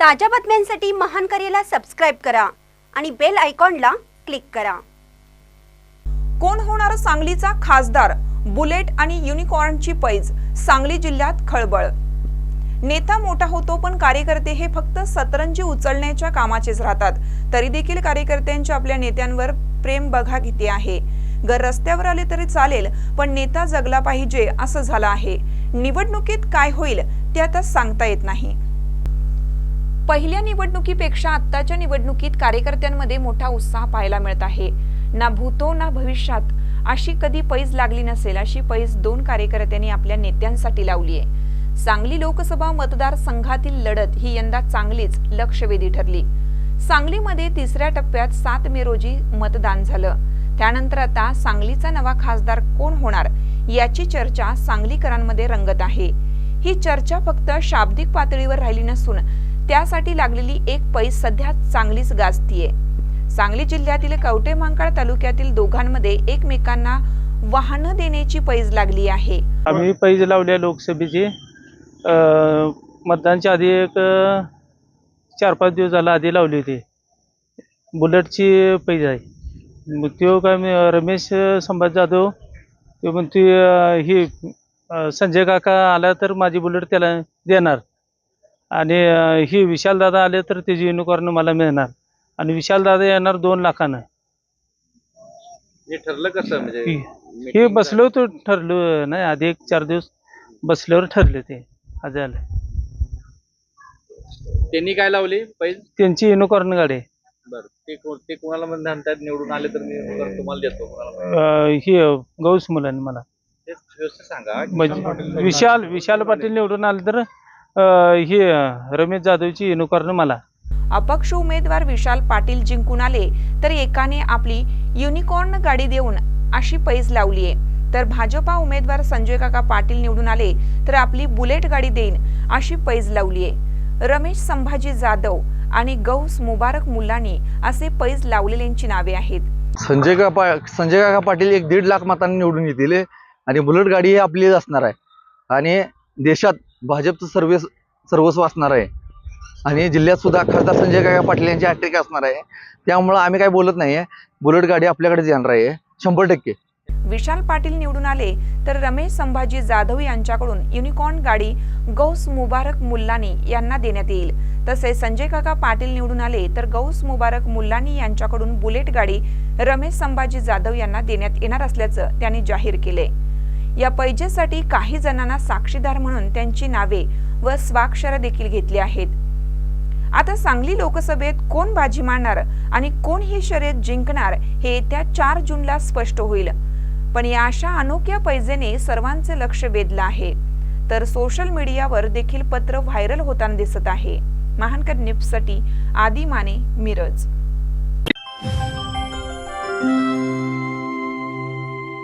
ताज्या बातम्यांसाठी महान करेला सबस्क्राईब करा आणि बेल आयकॉनला क्लिक करा. कोण होणार सांगलीचा खासदार? बुलेट आणि युनिकॉर्नची पैज सांगली जिल्ह्यात खळबळ. नेता मोठा होतो पण कार्यकर्ते हे फक्त सतरंजी उचलण्याच्या कामाचेच राहतात. तरी देखील कार्यकर्त्यांचे आपल्या नेत्यांवर प्रेम बघा किती आहे. घर रस्त्यावर आले तरी चालेल पण नेता जगला पाहिजे असं झालं आहे. निवडणुकीत काय होईल ते आता सांगता येत नाही. पहिल्या निवडणुकीपेक्षा आत्ताच्या निवडणुकीत कार्यकर्त्यांमध्ये मोठा उत्साह पाहायला मिळत आहे. ना भूतो ना भविष्यात अशी कधी पैज लागली नसेल अशी पैज दोन कार्यकर्त्यांनी आपल्या नेत्यांसाठी लावली आहे. सांगली लोकसभा मतदारसंघातील लढत ही यंदा चांगलीच लक्षवेधी ठरली. सांगलीमध्ये तिसऱ्या टप्प्यात सात मे रोजी मतदान झालं. त्यानंतर आता सांगलीचा नवा खासदार कोण होणार याची चर्चा सांगलीकरांमध्ये रंगत आहे. ही चर्चा फक्त शाब्दिक पातळीवर राहिली नसून त्यासाठी लागलेली एक पैस सध्या चांगलीच गाजतीये. सांगली जिल्ह्यातील कवटे मांकाळ तालुक्यातील दोघांमध्ये एकमेकांना वाहनं देण्याची पैज लागली आहे. आम्ही पैज लावल्या लोकसभेची. मतदानच्या आधी एक चार पाच दिवस झाला आधी लावली होती. बुलेटची पैज आहे. मग तो काय मी रमेश संभाज जाधव ते म्हणते ही संजय काका आला तर माझी बुलेट त्याला देणार. आणि ही विशालदादा आले तर त्याची युनिकॉर्न मला मिळणार. आणि विशालदादा येणार दोन लाखानं. हे ठरलं कसं म्हणजे हे बसलो होतो ठरलो नाही आधी एक चार दिवस बसल्यावर ठरले ते. आज आलं? त्यांनी काय लावली पैज त्यांची युनिकॉर्न गाडी. आहे. बरं ते को- ते कोणाला म्हणजे म्हणतात निवडून आले तर मी तुम्हाला देतो. कोणाला अं, ही गौस मुलांनी मला. ते व्यवस्थित सांगा. म्हणजे विशाल विशाल पाटील निवडून आले तर ही रमेश जाधवची युनिकॉर्न मला. अपक्ष उमेदवार विशाल पाटील जिंकून आले तर एकाने आपली युनिकॉर्न गाडी देऊन अशी पैज लावली आहे. तर भाजपा उमेदवार संजय काका पाटील निवडून आले तर आपली बुलेट गाडी देईन अशी पैज लावली आहे. रमेश संभाजी जाधव आणि गौस मुबारक मुल्लानी असे पैज लावलेल्यांची नावे आहेत. संजय का पा संजय काका पाटील एक दीड लाख मतांनी निवडून येतील आणि बुलेट गाडी ही आपलीच असणार आहे. आणि देशात भाजपचं सर्व सर्वस्व असणार आहे. आणि जिल्ह्यात सुद्धा खासदार संजय काका पाटील यांची हॅट्रिक असणार आहे. त्यामुळं आम्ही काय बोलत नाही बुलेट गाडी आपल्याकडेच येणार आहे. शंभर टक्के. विशाल पाटील निवडून आले तर रमेश संभाजी जाधव यांच्याकडून युनिकॉर्न गाडी गौस मुबारक मुल्लानी यांना देण्यात येईल. तसेच संजय काका पाटील निवडून आले तर गौस मुबारक मुल्लानी यांच्याकडून बुलेट गाडी रमेश संभाजी जाधव यांना देण्यात येणार असल्याचं त्यांनी जाहीर केले या पैजेसाठी काही जणांना साक्षीदार म्हणून त्यांची नावे व स्वाक्षर देखील घेतली आहेत. आता सांगली लोकसभेत कोण बाजी मारणार आणि कोण ही शर्यत जिंकणार हे येत्या चार जूनला स्पष्ट होईल. पण या अशा अनोख्या पैजेने सर्वांचे लक्ष वेधलं आहे. तर सोशल मीडियावर देखील पत्र व्हायरल होताना दिसत आहे. महानकर न्यूजसाठी आदी माने मिरज.